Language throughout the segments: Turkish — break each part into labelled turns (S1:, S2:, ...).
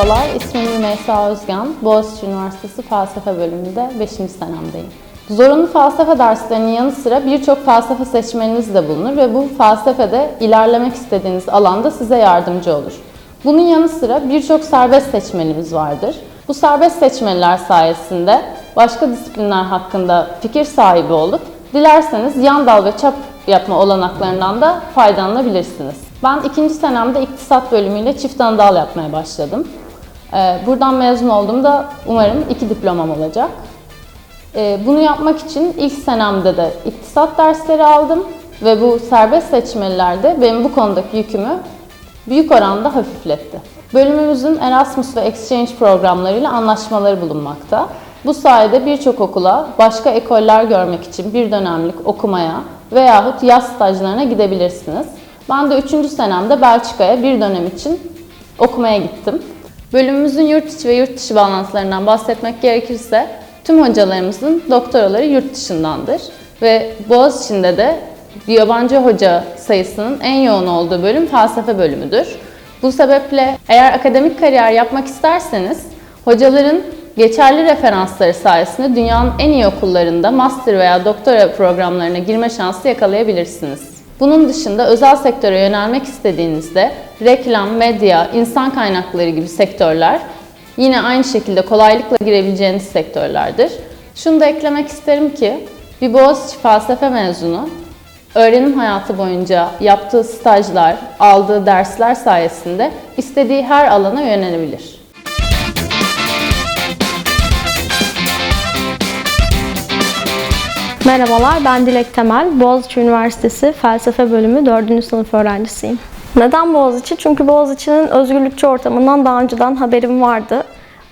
S1: Merhabalar, ismim Rümeysa Özgen. Boğaziçi Üniversitesi Felsefe bölümünde 5. senemdeyim. Zorunlu felsefe derslerinin yanı sıra birçok felsefe seçmeniniz de bulunur ve bu felsefede ilerlemek istediğiniz alanda size yardımcı olur. Bunun yanı sıra birçok serbest seçmenimiz vardır. Bu serbest seçmeliler sayesinde başka disiplinler hakkında fikir sahibi olup dilerseniz yan dal ve çap yapma olanaklarından da faydalanabilirsiniz. Ben ikinci senemde iktisat bölümüyle çift ana dal yapmaya başladım. Ee, Buradan mezun olduğumda umarım iki diplomam olacak. Ee, Bunu yapmak için ilk senemde de iktisat dersleri aldım ve bu serbest seçmelilerde benim bu konudaki yükümü büyük oranda hafifletti. Bölümümüzün Erasmus ve Exchange programlarıyla anlaşmaları bulunmakta. Bu sayede birçok okula başka ekoller görmek için bir dönemlik okumaya veyahut yaz stajlarına gidebilirsiniz. Ben de 3. senemde Belçika'ya bir dönem için okumaya gittim. Bölümümüzün yurt içi ve yurt dışı bağlantılarından bahsetmek gerekirse tüm hocalarımızın doktoraları yurt dışındandır ve Boğaziçi'nde de yabancı hoca sayısının en yoğun olduğu bölüm felsefe bölümüdür. Bu sebeple eğer akademik kariyer yapmak isterseniz hocaların geçerli referansları sayesinde dünyanın en iyi okullarında master veya doktora programlarına girme şansı yakalayabilirsiniz. Bunun dışında özel sektöre yönelmek istediğinizde reklam, medya, insan kaynakları gibi sektörler yine aynı şekilde kolaylıkla girebileceğiniz sektörlerdir. Şunu da eklemek isterim ki bir Boğaziçi felsefe mezunu öğrenim hayatı boyunca yaptığı stajlar, aldığı dersler sayesinde istediği her alana yönelebilir.
S2: Merhabalar, ben Dilek Temel. Boğaziçi Üniversitesi Felsefe Bölümü 4. sınıf öğrencisiyim. Neden Boğaziçi? Çünkü Boğaziçi'nin özgürlükçü ortamından daha önceden haberim vardı.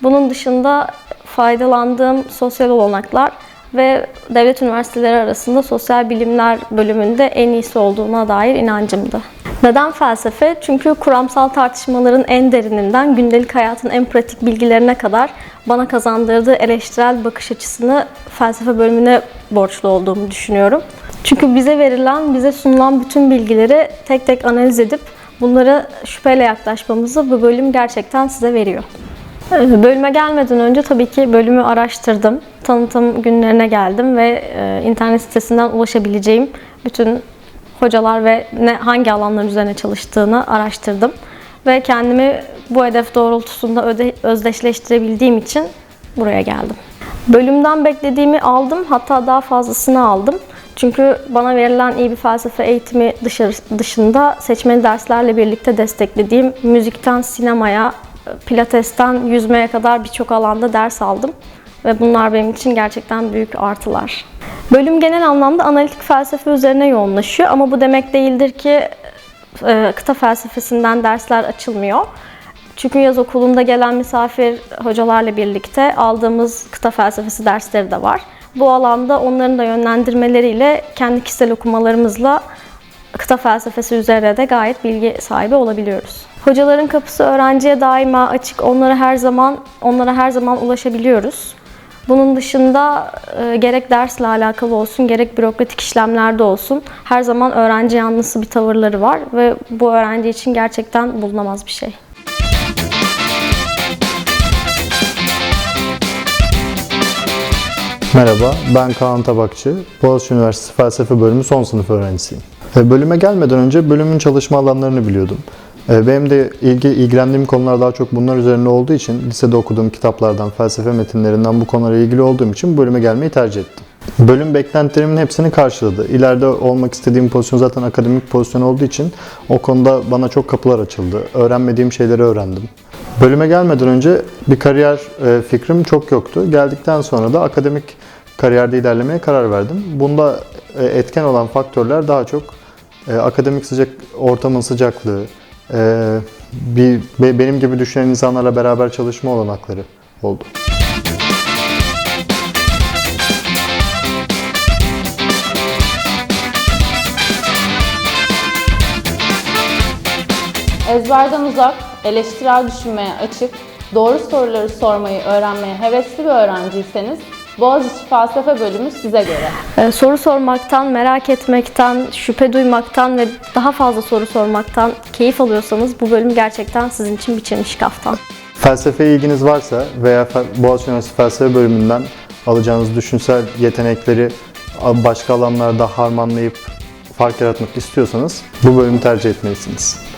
S2: Bunun dışında faydalandığım sosyal olanaklar ve devlet üniversiteleri arasında sosyal bilimler bölümünde en iyisi olduğuna dair inancımdı. Neden felsefe? Çünkü kuramsal tartışmaların en derininden gündelik hayatın en pratik bilgilerine kadar bana kazandırdığı eleştirel bakış açısını felsefe bölümüne borçlu olduğumu düşünüyorum. Çünkü bize verilen, bize sunulan bütün bilgileri tek tek analiz edip bunlara şüpheyle yaklaşmamızı bu bölüm gerçekten size veriyor. Bölüme gelmeden önce tabii ki bölümü araştırdım. Tanıtım günlerine geldim ve e, internet sitesinden ulaşabileceğim bütün hocalar ve ne hangi alanlar üzerine çalıştığını araştırdım. Ve kendimi bu hedef doğrultusunda öde, özdeşleştirebildiğim için buraya geldim. Bölümden beklediğimi aldım, hatta daha fazlasını aldım. Çünkü bana verilen iyi bir felsefe eğitimi dışında seçmeli derslerle birlikte desteklediğim müzikten sinemaya, pilatesten yüzmeye kadar birçok alanda ders aldım. Ve bunlar benim için gerçekten büyük artılar. Bölüm genel anlamda analitik felsefe üzerine yoğunlaşıyor ama bu demek değildir ki e, kıta felsefesinden dersler açılmıyor. Çünkü yaz okulunda gelen misafir hocalarla birlikte aldığımız kıta felsefesi dersleri de var. Bu alanda onların da yönlendirmeleriyle kendi kişisel okumalarımızla kıta felsefesi üzerine de gayet bilgi sahibi olabiliyoruz. Hocaların kapısı öğrenciye daima açık. Onlara her zaman onlara her zaman ulaşabiliyoruz. Bunun dışında e, gerek dersle alakalı olsun, gerek bürokratik işlemlerde olsun her zaman öğrenci yanlısı bir tavırları var ve bu öğrenci için gerçekten bulunamaz bir şey.
S3: Merhaba, ben Kaan Tabakçı. Boğaziçi Üniversitesi Felsefe Bölümü son sınıf öğrencisiyim. E, Bölüme gelmeden önce bölümün çalışma alanlarını biliyordum. E, Benim de ilgi, ilgilendiğim konular daha çok bunlar üzerine olduğu için lisede okuduğum kitaplardan, felsefe metinlerinden bu konulara ilgili olduğum için bölüme gelmeyi tercih ettim. Bölüm beklentilerimin hepsini karşıladı. İleride olmak istediğim pozisyon zaten akademik pozisyon olduğu için o konuda bana çok kapılar açıldı. Öğrenmediğim şeyleri öğrendim. Bölüme gelmeden önce bir kariyer e, fikrim çok yoktu. Geldikten sonra da akademik kariyerde ilerlemeye karar verdim. Bunda e, etken olan faktörler daha çok e, akademik sıcak ortamın sıcaklığı, e, bir be- benim gibi düşünen insanlarla beraber çalışma olanakları oldu.
S1: Ezberden uzak, eleştirel düşünmeye açık, doğru soruları sormayı öğrenmeye hevesli bir öğrenciyseniz Boğaziçi Felsefe Bölümü size göre.
S2: Ee, soru sormaktan, merak etmekten, şüphe duymaktan ve daha fazla soru sormaktan keyif alıyorsanız bu bölüm gerçekten sizin için bir biçilmiş kaftan.
S3: Felsefeye ilginiz varsa veya Boğaziçi Üniversitesi Felsefe Bölümünden alacağınız düşünsel yetenekleri başka alanlarda harmanlayıp fark yaratmak istiyorsanız bu bölümü tercih etmelisiniz.